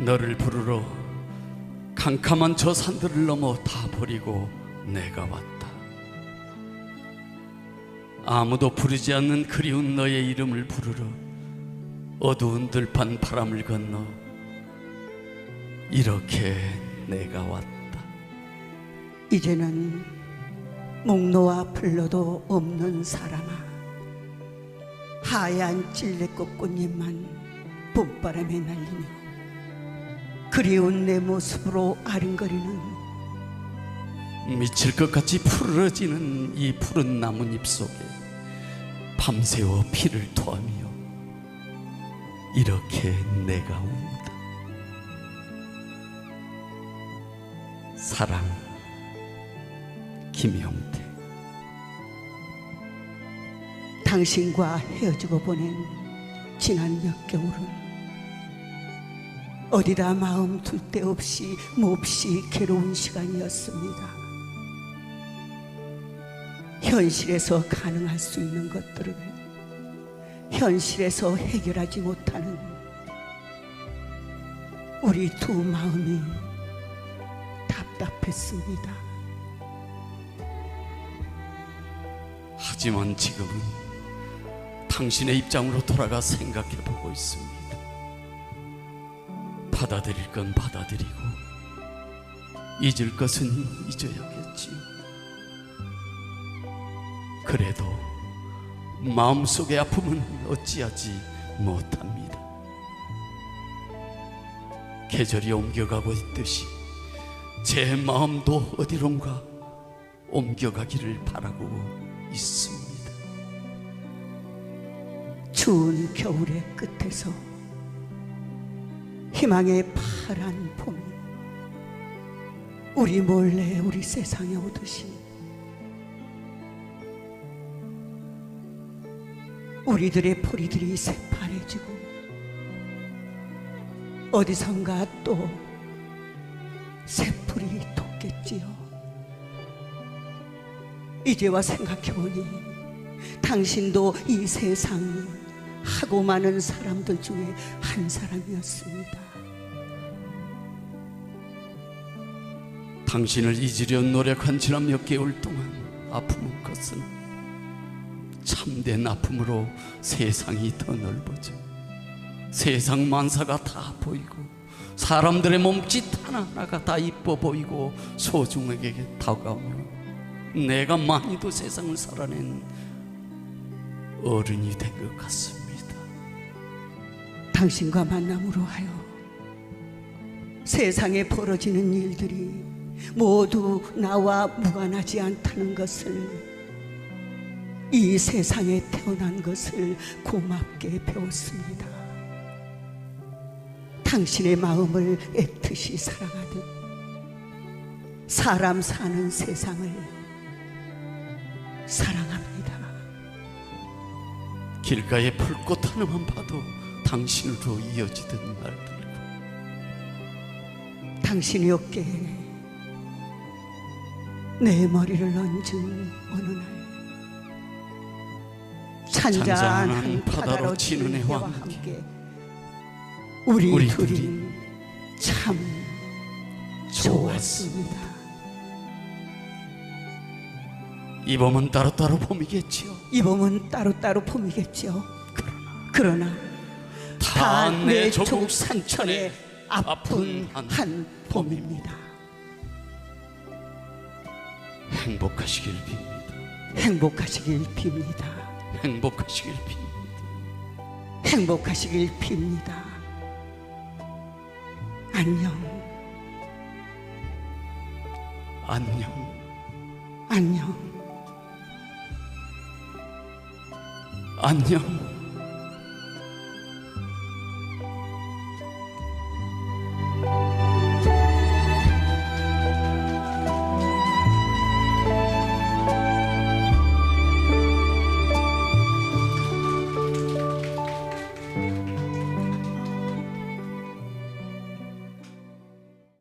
너를 부르러 캄캄한 저 산들을 넘어 다 버리고 내가 왔다. 아무도 부르지 않는 그리운 너의 이름을 부르러 어두운 들판 바람을 건너 이렇게 내가 왔다. 이제는 목노아 불러도 없는 사람아 하얀 찔레꽃 꽃잎만 봄바람에 날리며 그리운 내 모습으로 아른거리는 미칠 것 같이 푸르러지는 이 푸른 나뭇잎 속에 밤새워 피를 토하며 이렇게 내가 온다. 사랑 김영태 당신과 헤어지고 보낸 지난 몇 개월은 어디다 마음 둘 데 없이 몹시 괴로운 시간이었습니다. 현실에서 가능할 수 있는 것들을 현실에서 해결하지 못하는 우리 두 마음이 답답했습니다. 하지만 지금은 당신의 입장으로 돌아가 생각해 보고 있습니다. 받아들일 건 받아들이고 잊을 것은 잊어야겠지요. 그래도 마음속의 아픔은 어찌하지 못합니다. 계절이 옮겨가고 있듯이 제 마음도 어디론가 옮겨가기를 바라고 있습니다. 추운 겨울의 끝에서 희망의 파란 봄이 우리 몰래 우리 세상에 오듯이 우리들의 포리들이 새파래지고 어디선가 또 새풀이 돋겠지요. 이제와 생각해보니 당신도 이 세상 하고 많은 사람들 중에 한 사람이었습니다. 당신을 잊으려 노력한 지난 몇 개월 동안 아픔은 것은 참된 아픔으로 세상이 더 넓어져 세상 만사가 다 보이고 사람들의 몸짓 하나하나가 다 이뻐 보이고 소중하게 다가오며 내가 많이도 세상을 살아낸 어른이 된 것 같습니다. 당신과 만남으로 하여 세상에 벌어지는 일들이 모두 나와 무관하지 않다는 것을 이 세상에 태어난 것을 고맙게 배웠습니다. 당신의 마음을 애틋이 사랑하듯 사람 사는 세상을 사랑합니다. 길가의 풀꽃 하나만 봐도 당신으로 이어지던 날들과 당신의 어깨에 내 머리를 얹은 어느 날 잔잔한 바다로 치는 해와 함께 우리, 우리 둘이 참 좋았습니다. 이 봄은 따로따로 봄이겠지요. 이 봄은 따로따로 봄이겠죠. 그러나 다내내 조국 조국 산천의 아픈 한 봄입니다. 행복하시길 빕니다. 행복하시길 빕니다. 행복하시길 빕니다. 행복하시길 빕니다. 안녕, 안녕. 안녕. 안녕.